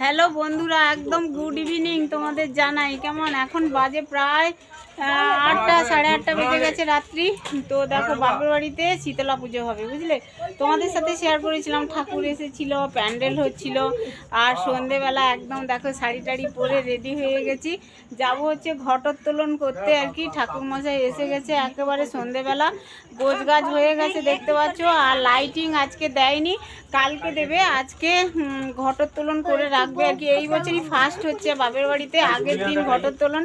Hello বন্ধুরা একদম good evening তোমাদের জানাই। কেমন? এখন বাজে প্রায় আটটা সাড়ে আটটা বেজে গেছে রাত্রি। তো দেখো বাপের বাড়িতে শীতলা পুজো হবে বুঝলে? তোমাদের সাথে শেয়ার করেছিলাম ঠাকুর এসেছিল প্যান্ডেল হচ্ছিল আর সন্ধেবেলা একদম দেখো শাড়ি টাড়ি পরে রেডি হয়ে গেছি। যাব হচ্ছে ঘটোত্তোলন করতে আর কি ঠাকুর মশাই এসে গেছে একেবারে সন্ধেবেলা। গোছ গাছ হয়ে গেছে দেখতে পাচ্ছ আর লাইটিং আজকে দেয়নি কালকে দেবে আজকে ঘটোত্তোলন করে রাখবে আর কি। এই বছরই ফার্স্ট হচ্ছে বাপের বাড়িতে আগের দিন ঘটোত্তোলন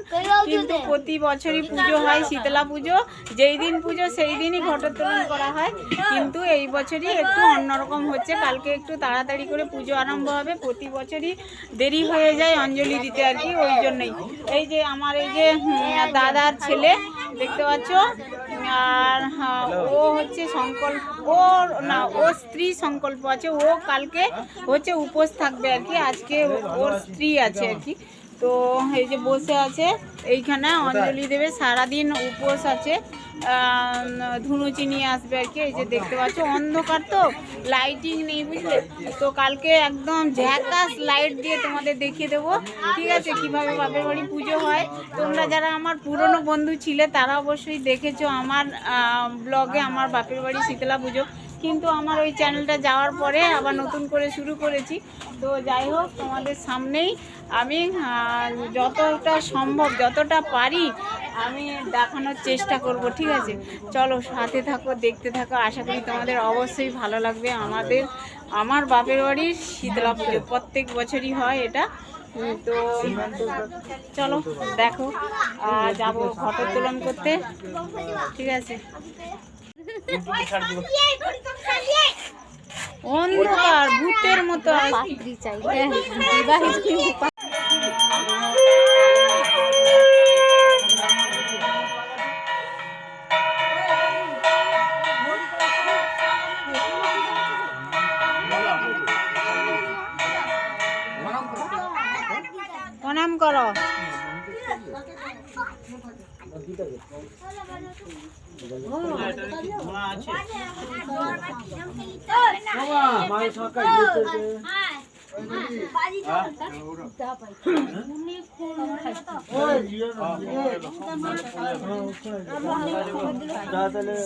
কিন্তু প্রতি বছরই পুজো হয় শীতলা পুজো যেই দিন পুজো সেই দিনই ঘটোত্তোলন করা হয়। কিন্তু এই বছরই একটু অন্যরকম হচ্ছে। কালকে একটু তাড়াতাড়ি করে পুজো আরম্ভ হবে। প্রতি বছরই দেরি হয়ে যায় অঞ্জলি দিতে আর কি ওই জন্যই। এই যে আমার এই যে দাদার ছেলে দেখতে পাচ্ছ? আর ও হচ্ছে সংকল্প ও না ও স্ত্রী সংকল্প আছে। ও কালকে হচ্ছে উপোস থাকবে আর কি। আজকে ওর স্ত্রী আছে আর কি। তো এই যে বসে আছে এইখানে অঞ্জলি দেবে সারাদিন উপোস আছে। ধুনুচি নিয়ে আসবে আর কি এই যে দেখতে পাচ্ছ অন্ধকার তো লাইটিং নেই বুঝলে? তো কালকে একদম ঝ্যাকাস লাইট দিয়ে তোমাদের দেখিয়ে দেবো। ঠিক আছে কীভাবে বাপের বাড়ি পুজো হয়। তোমরা যারা আমার পুরনো বন্ধু ছিলে তারা অবশ্যই দেখেছ আমার ব্লগে আমার বাপের বাড়ি শীতলা পুজো। কিন্তু আমার ওই চ্যানেলটা যাওয়ার পরে আবার নতুন করে শুরু করেছি। তো যাই হোক, তোমাদের সামনেই আমি যতটা সম্ভব, যতটা পারি, আমি দেখানোর চেষ্টা করব, ঠিক আছে? চলো, সাথে থাকো, দেখতে থাকো। আশা করি তোমাদের অবশ্যই ভালো লাগবে। আমাদের, আমার বাপের বাড়ির শীতলা পুজো। প্রত্যেক বছরই হয় এটা। তো চলো, দেখো যাব ঘটোত্তোলন করতে। ঠিক আছে? অন্ধকার ভূতের মতো পাত্রী চাই। বিবাহিত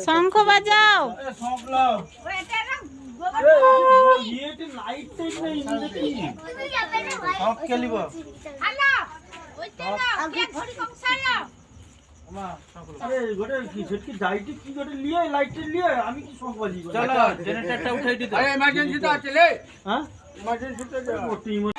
শঙ্খ বাজাও আমি কি সব বাজি চলো জেনারেটরটা উঠাই দিতে। আরে এমার্জেন্সি তো আছে লে। হ্যাঁ? ইমার্জেন্সিতে করতে লাইট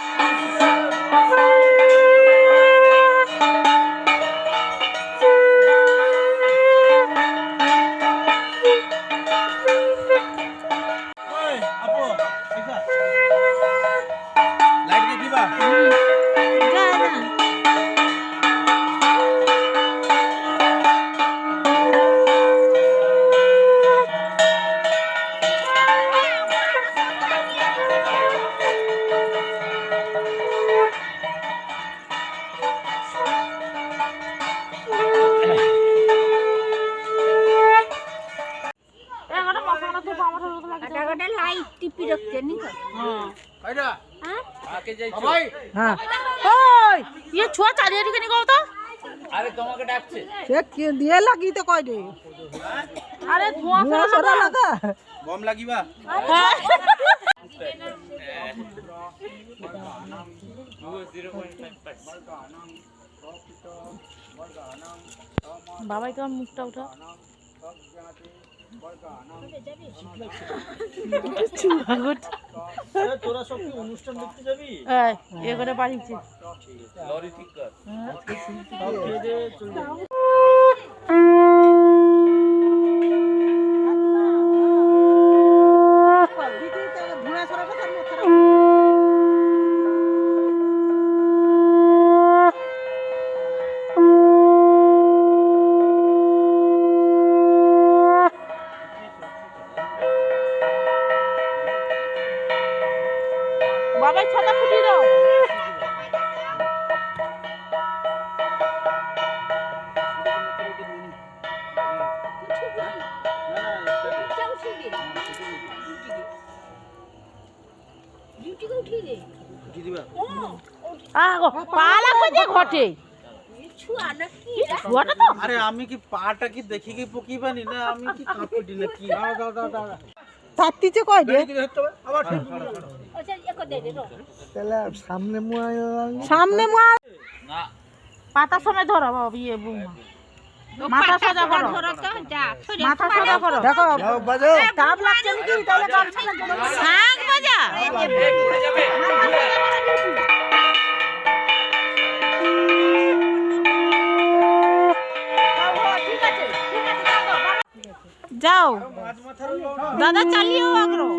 ওই ইয়ে ছুয়া চালিয়ে রেখে নি তো। আরে তোমাকে ডাকছে। সে কি দিয়ে লাগি তো কয় রে? আরে ধোঁয়া হ্যাঁ, লাগা বম লাগিবা? বাবাই তোমার মুখটা উঠা তোরা সব কি অনুষ্ঠান দেখতে যাবি এই, এ করে বাড়িছে লরি ঠিক কর ঘটে। ছুয়াটা তো। আরে আমি কি পাটা কি দেখি কি পকিবানি? না আমি কি কাঁপি না কি দাও দাও দাও দাও। তাত্তিতে কয় রে আবার সামনে মুয়া না। সময় ধরো বাবা ইয়ে বুমা। মাথা সোজা করো। মাথা সোজা করো। দেখো তাপ লাগছে নাকি? তাহলে গামছাটা জড়ো শাক ভাজা যাও দাদা চালিয়েও আগ্রহ।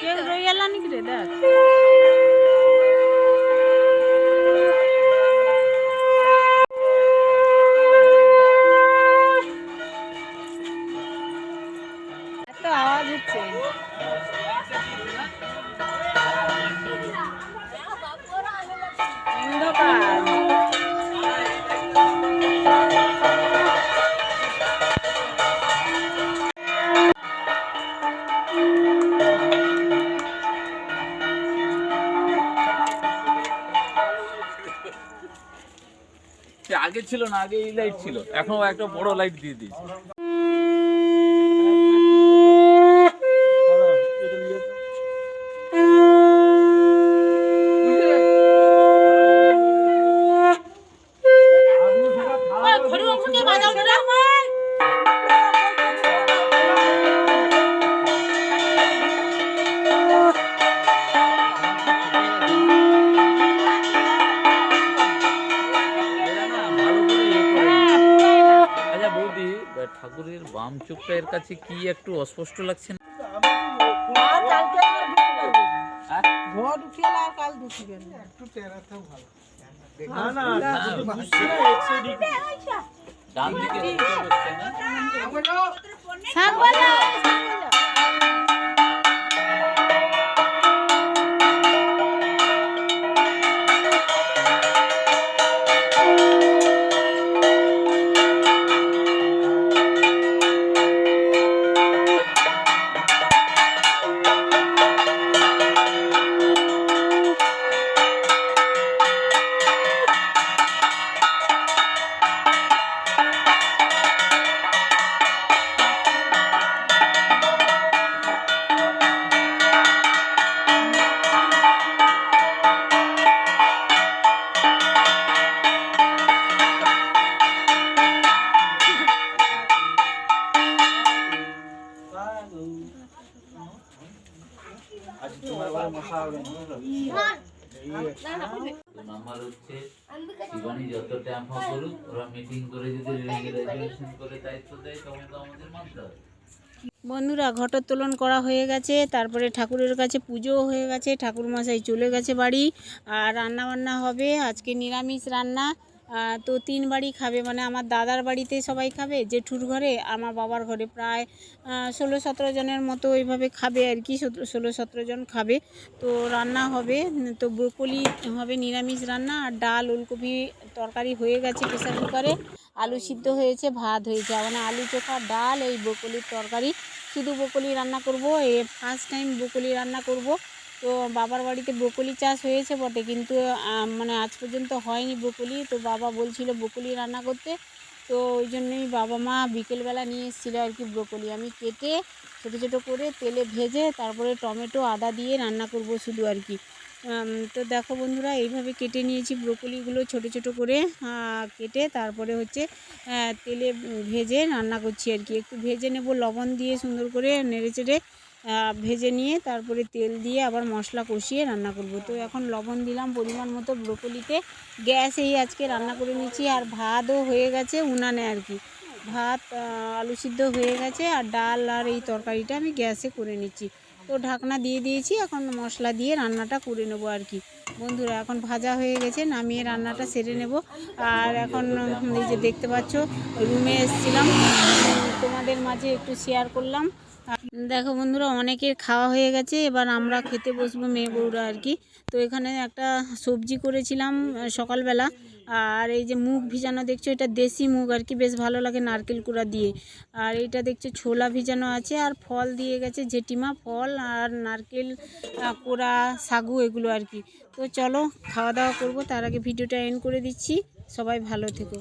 কেউ রয়ে এলা নাকি রে দেখ এত আওয়াজ হচ্ছে অন্ধকার আগে ছিল না আগে এই লাইট ছিল। এখন একটা বড় লাইট দিয়ে দিয়েছে। বাম এর কাছে কি একটু অস্পষ্ট লাগছে না হচ্ছে শিবানী যত ট্যাম্পা করুক ওরা মিটিং করে যদি রেজুলেশন করে দায়িত্ব দেয় তখন তো আমাদের মানতে হবে। বন্ধুরা ঘটোত্তোলন করা হয়ে গেছে তারপরে ঠাকুরের কাছে পুজো হয়ে গেছে ঠাকুর মশাই চলে গেছে বাড়ি আর রান্না বান্না হবে আজকে নিরামিষ রান্না। তো তিন বাড়ি খাবে। মানে আমার দাদার বাড়িতে সবাই খাবে, জেঠুর ঘরে, আমার বাবার ঘরে প্রায় ষোলো সতেরো জনের মতো ওইভাবে খাবে আর কি ষোলো সতেরো জন খাবে। তো রান্না হবে, তো ব্রোকলি হবে নিরামিষ রান্না আর ডাল, ওলকপি তরকারি হয়ে গেছে প্রেসার কুকারে। আলু সিদ্ধ হয়েছে, ভাত হয়েছে। মানে আলু চোখা, ডাল, এই ব্রোকলির তরকারি। শুধু ব্রোকলি রান্না করব, এ ফার্স্ট টাইম ব্রোকলি রান্না করব। তো বাবার বাড়িতে ব্রোকলি চাষ হয়েছে বটে, কিন্তু মানে আজ পর্যন্ত হয়নি ব্রোকলি। তো বাবা বলছিল ব্রোকলি রান্না করতে, তো ওই জন্যই বাবা মা বিকেলবেলা নিয়ে এসেছিল আর কি ব্রোকলি। আমি কেটে ছোটো ছোটো করে তেলে ভেজে তারপরে টমেটো, আদা দিয়ে রান্না করব শুধু আর কি। তো দেখো বন্ধুরা, এইভাবে কেটে নিয়েছি ব্রোকলিগুলো ছোট ছোট করে কেটে তারপরে হচ্ছে তেলে ভেজে রান্না করছি আর কি। একটু ভেজে নেব, লবণ দিয়ে সুন্দর করে নেড়ে চেড়ে ভেজে নিয়ে তারপরে তেল দিয়ে আবার মশলা কষিয়ে রান্না করব। তো এখন লবণ দিলাম পরিমাণ মতো ব্রোকলিতে। গ্যাসেই আজকে রান্না করে নিচ্ছি আর ভাতও হয়ে গেছে উনানে আর কি। ভাত আলু সিদ্ধ হয়ে গেছে আর ডাল আর এই তরকারিটা আমি গ্যাসে করে নিচ্ছি। তো ঢাকনা দিয়ে দিয়েছি, এখন মশলা দিয়ে রান্নাটা করে নেব আর কি। বন্ধুরা, এখন ভাজা হয়ে গেছে, নামিয়ে রান্নাটা সেরে নেব। আর এখন এই যে দেখতে পাচ্ছ, রুমে এসেছিলাম। তোমাদের মাঝে একটু শেয়ার করলাম। দেখো বন্ধুরা, অনেকের খাওয়া হয়ে গেছে, এবার আমরা খেতে বসবো মেয়ে বউরা আর কি। তো এখানে একটা সবজি করেছিলাম সকালবেলা, আর এই যে মুগ ভিজানো দেখছ, এটা দেশি মুগ আর কি, বেশ ভালো লাগে নারকেল কুড়া দিয়ে। আর এটা দেখছ, ছোলা ভিজানো আছে, আর ফল দিয়ে গেছে জেঠিমা, ফল আর নারকেল কোড়া, সাগু, এগুলো আর কি। তো চলো, খাওয়া দাওয়া করব, তার আগে ভিডিওটা এন্ড করে দিচ্ছি, সবাই ভালো থেকো।